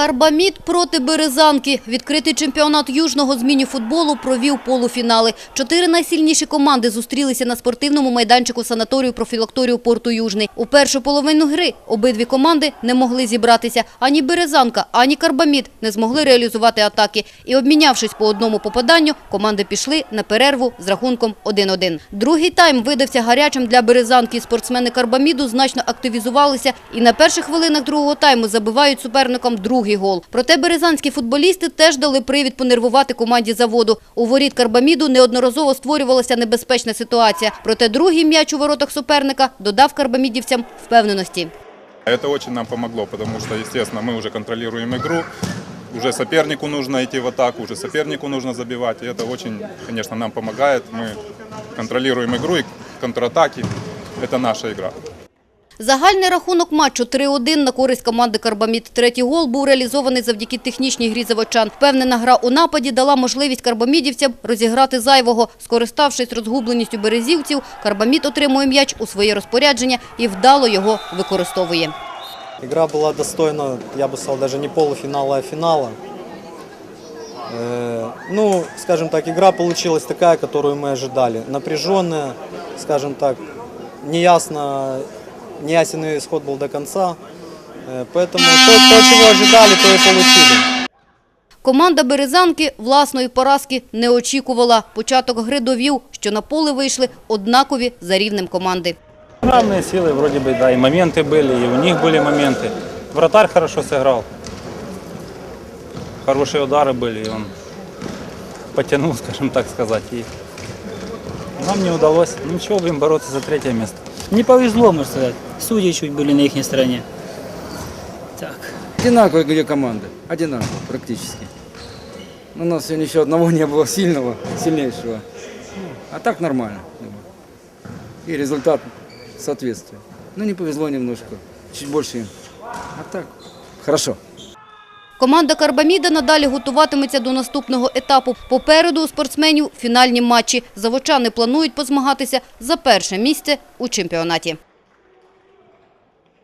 Карбамід проти Березанки. Відкритий чемпіонат южного з міні-футболу провів полуфінали. Чотири найсильніші команди зустрілися на спортивному майданчику санаторію профілакторію Порту Южний. У першу половину гри обидві команди не могли зібратися. Ані Березанка, ані Карбамід не змогли реалізувати атаки. І обмінявшись по одному попаданню, команди пішли на перерву з рахунком 1-1. Другий тайм видався гарячим для Березанки. Спортсмени Карбаміду значно активізувалися і на перших хвилинах другого тайму забивають суперникам другий гол. Проте березанські футболісти теж дали привід понервувати команді заводу. У воріт Карбаміду неодноразово створювалася небезпечна ситуація. Проте другий м'яч у воротах суперника додав карбамідівцям впевненості. Это очень нам помогло, потому что, естественно, мы уже контролируем игру, уже сопернику нужно идти в атаку, уже сопернику нужно забивать, и это очень, конечно, нам помогает. Мы контролируем игру и контратаки – это наша игра. Загальний рахунок матчу 3-1 на користь команди «Карбамід». Третій гол був реалізований завдяки технічній грі заводчан. Впевнена гра у нападі дала можливість карбамідівцям розіграти зайвого. Скориставшись розгубленістю березівців, Карбамід отримує м'яч у своє розпорядження і вдало його використовує. Игра была достойна, я бы сказал, даже не полуфинала, а финала. Э, Ну, скажем так, игра получилась такая, которую мы ожидали. Напряженная, скажем так, неясно, неясен исход был до конца. Э, Поэтому то, то, чего ожидали, то и получили. Команда Березанки власної поразки не очікувала. Початок гри довів, що на поле вийшли однакові за рівнем команди. Равные силы вроде бы, да, и моменты были, и у них были моменты. Вратарь хорошо сыграл. Хорошие удары были, и он потянул, скажем так сказать. И нам не удалось. Ну ничего, будем бороться за третье место. Не повезло, можно сказать. Судьи чуть были на их стороне. Так. Одинаковые где команды. Одинаковые практически. У нас сегодня еще одного не было сильного, сильнейшего. А так нормально. И результат соответствует. Ну не повезло немножко. Чуть больше им. А так хорошо. Команда Карбаміда надалі готуватиметься до наступного етапу. Попереду у спортсменів фінальні матчі. Заводчани планують позмагатися за перше місце у чемпіонаті.